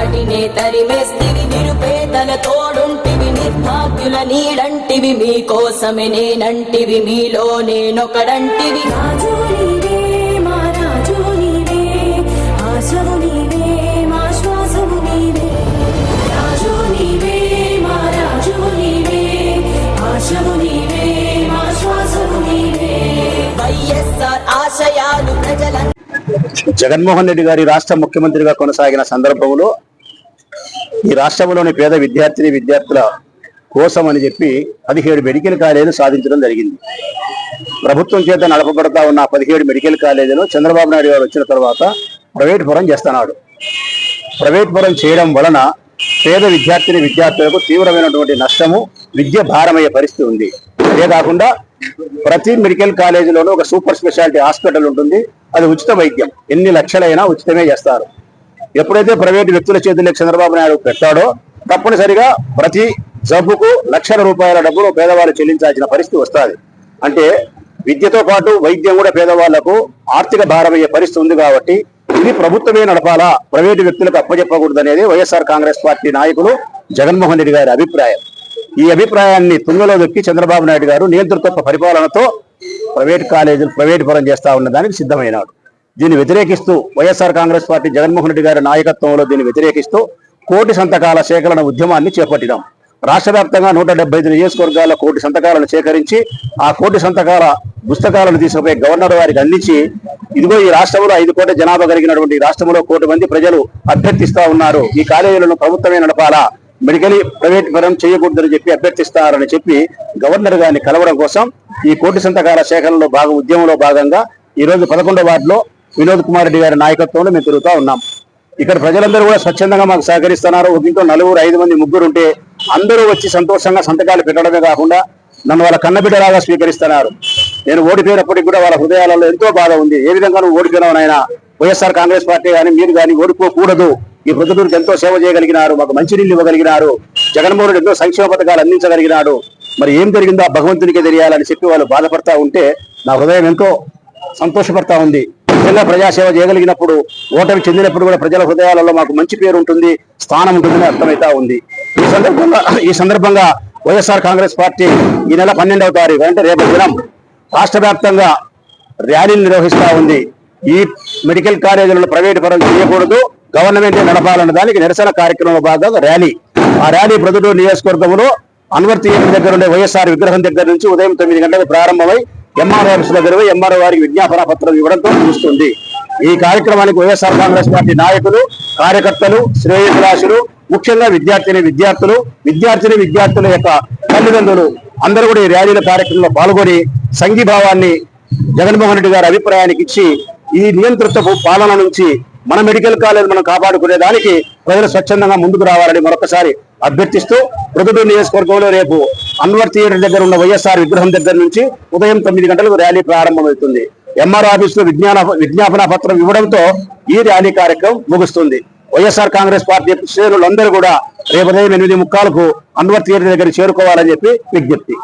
చీకటినే తరిమేస్తివి నిరుపేదల తోడుంటివి నిర్భాగ్యుల నీడంటివి మీకోసమే నేనంటివి మీలో నేనొకడంటివి. జగన్మోహన్ రెడ్డి గారి రాష్ట్ర ముఖ్యమంత్రిగా కొనసాగిన సందర్భంలో ఈ రాష్ట్రంలోని పేద విద్యార్థిని విద్యార్థుల కోసం అని చెప్పి పదిహేడు మెడికల్ కాలేజీలు సాధించడం జరిగింది. ప్రభుత్వం చేత నడపబడతా ఉన్న పదిహేడు మెడికల్ కాలేజీలు చంద్రబాబు నాయుడు గారు వచ్చిన తర్వాత ప్రైవేట్ పరం చేస్తున్నాడు. ప్రైవేట్ పరం చేయడం వలన పేద విద్యార్థిని విద్యార్థులకు తీవ్రమైనటువంటి నష్టము విద్య భారమయ్యే పరిస్థితి ఉంది. అదే కాకుండా ప్రతి మెడికల్ కాలేజీలోనూ ఒక సూపర్ స్పెషాలిటీ హాస్పిటల్ ఉంటుంది. అది ఉచిత వైద్యం. ఎన్ని లక్షలైనా ఉచితమే చేస్తారు. ఎప్పుడైతే ప్రైవేటు వ్యక్తుల చేతుల్లో చంద్రబాబు నాయుడు పెట్టాడో తప్పనిసరిగా ప్రతి జబ్బుకు లక్షల రూపాయల డబ్బులు పేదవాళ్ళు చెల్లించాల్సిన పరిస్థితి వస్తుంది. అంటే విద్యతో పాటు వైద్యం కూడా పేదవాళ్ళకు ఆర్థిక భారమయ్యే పరిస్థితి ఉంది కాబట్టి ఇది ప్రభుత్వమే నడపాలా? ప్రైవేటు వ్యక్తులకు అప్పచెప్పకూడదు అనేది వైఎస్ఆర్ కాంగ్రెస్ పార్టీ నాయకులు జగన్మోహన్ రెడ్డి గారి అభిప్రాయం. ఈ అభిప్రాయాన్ని తుంగలో వెక్కి చంద్రబాబు నాయుడు గారు నియంతృత్వ పరిపాలనతో ప్రైవేట్ కాలేజీలు ప్రైవేట్ పరం చేస్తా ఉన్న దానికి సిద్ధమైనాడు. దీన్ని వ్యతిరేకిస్తూ వైఎస్ఆర్ కాంగ్రెస్ పార్టీ జగన్మోహన్ రెడ్డి గారి నాయకత్వంలో దీన్ని వ్యతిరేకిస్తూ కోటి సంతకాల సేకరణ ఉద్యమాన్ని చేపట్టినాం. రాష్ట్ర వ్యాప్తంగా నూట డెబ్బై ఐదు నియోజకవర్గాల కోటి సంతకాలను సేకరించి ఆ కోటి సంతకాల పుస్తకాలను తీసుకుపోయి గవర్నర్ వారికి అందించి ఇదిగో ఈ రాష్ట్రంలో ఐదు కోట్ల జనాభా కలిగినటువంటి రాష్ట్రంలో కోటి మంది ప్రజలు అభ్యర్థిస్తా ఉన్నారు. ఈ కాలేజీలను ప్రభుత్వమే నడపాలా? మెడికల్ ప్రైవేట్ పరం చేయకూడదని చెప్పి అభ్యర్థిస్తారని చెప్పి గవర్నర్ గారిని కలవడం కోసం ఈ కోటి సంతకాల సేకరణలో భాగం ఉద్యమంలో భాగంగా ఈ రోజు పదకొండవ వార్డులో వినోద్ కుమార్ రెడ్డి గారి నాయకత్వంలో మేము తిరుగుతూ ఉన్నాం. ఇక్కడ ప్రజలందరూ కూడా స్వచ్ఛందంగా మాకు సహకరిస్తున్నారు. ఒక ఇంట్లో నలుగురు ఐదు మంది ముగ్గురు ఉంటే అందరూ వచ్చి సంతోషంగా సంతకాలు పెట్టడమే కాకుండా నన్ను వాళ్ళ కన్నబిడ్డలాగా స్వీకరిస్తున్నారు. నేను ఓడిపోయినప్పటికీ కూడా వాళ్ళ హృదయాలలో ఎంతో బాధ ఉంది. ఏ విధంగా నువ్వు ఓడిపోయినావు నాయన వైఎస్ఆర్ కాంగ్రెస్ పార్టీ కానీ మీరు కానీ ఓడిపోకూడదు. ఈ ప్రొద్దుటూరుకి ఎంతో సేవ చేయగలిగినారు. మాకు మంచినీళ్ళు ఇవ్వగలిగినారు. జగన్మోహన్ ఎంతో సంక్షేమ పథకాలు అందించగలిగినాడు. మరి ఏం జరిగిందో ఆ భగవంతునికే తెలియాలని చెప్పి వాళ్ళు బాధపడతా ఉంటే నా హృదయం ఎంతో సంతోషపడతా ఉంది. నిజంగా ప్రజాసేవ చేయగలిగినప్పుడు ఓటమి చెందినప్పుడు కూడా ప్రజల హృదయాలలో మాకు మంచి పేరు ఉంటుంది స్థానం ఉంటుందని అర్థమైతా ఉంది. ఈ సందర్భంగా ఈ సందర్భంగా వైఎస్ఆర్ కాంగ్రెస్ పార్టీ ఈ నెల పన్నెండవ తారీఖు అంటే రేపు దినం రాష్ట్ర వ్యాప్తంగా ర్యాలీలు నిర్వహిస్తా ఉంది. ఈ మెడికల్ కాలేజీలను ప్రైవేట్ పరం చేయకూడదు గవర్నమెంట్ నడపాలన్న దానికి నిరసన కార్యక్రమంలో భాగంగా ర్యాలీ. ఆ ర్యాలీ ప్రొద్దుటూరు నియోజకవర్గంలో అన్వర్ థియేటర్ దగ్గర ఉండే వైఎస్ఆర్ విగ్రహం దగ్గర నుంచి ఉదయం తొమ్మిది గంటలకు ప్రారంభమై ఎంఆర్ దగ్గర ఎంఆర్ఓ వారికి విజ్ఞాపన పత్రం ఇవ్వడంతో ముగుస్తుంది. ఈ కార్యక్రమానికి వైఎస్ఆర్ కాంగ్రెస్ పార్టీ నాయకులు కార్యకర్తలు శ్రేయభిలాషులు ముఖ్యంగా విద్యార్థిని విద్యార్థులు విద్యార్థిని విద్యార్థుల యొక్క తల్లిదండ్రులు అందరూ కూడా ఈ ర్యాలీల కార్యక్రమంలో పాల్గొని సంఘీభావాన్ని జగన్మోహన్ రెడ్డి గారి అభిప్రాయానికి ఇచ్చి ఈ నియంతృత్వపు పాలన నుంచి మన మెడికల్ కాలేజ్ మనం కాపాడుకునే దానికి ప్రజలు స్వచ్ఛందంగా ముందుకు రావాలని మరొకసారి అభ్యర్థిస్తూ ప్రొద్దుటూరు నియోజకవర్గంలో రేపు అన్వర్ థియేటర్ దగ్గర ఉన్న వైఎస్ఆర్ విగ్రహం దగ్గర నుంచి ఉదయం తొమ్మిది గంటలకు ర్యాలీ ప్రారంభమవుతుంది. ఎంఆర్ ఆఫీస్లో విజ్ఞాన విజ్ఞాపన పత్రం ఇవ్వడంతో ఈ ర్యాలీ కార్యక్రమం ముగుస్తుంది. వైఎస్ఆర్ కాంగ్రెస్ పార్టీ శ్రేణులందరూ కూడా రేపు ఉదయం ఎనిమిది ముక్కాలకు అన్వర్ థియేటర్ దగ్గర చేరుకోవాలని చెప్పి విజ్ఞప్తి.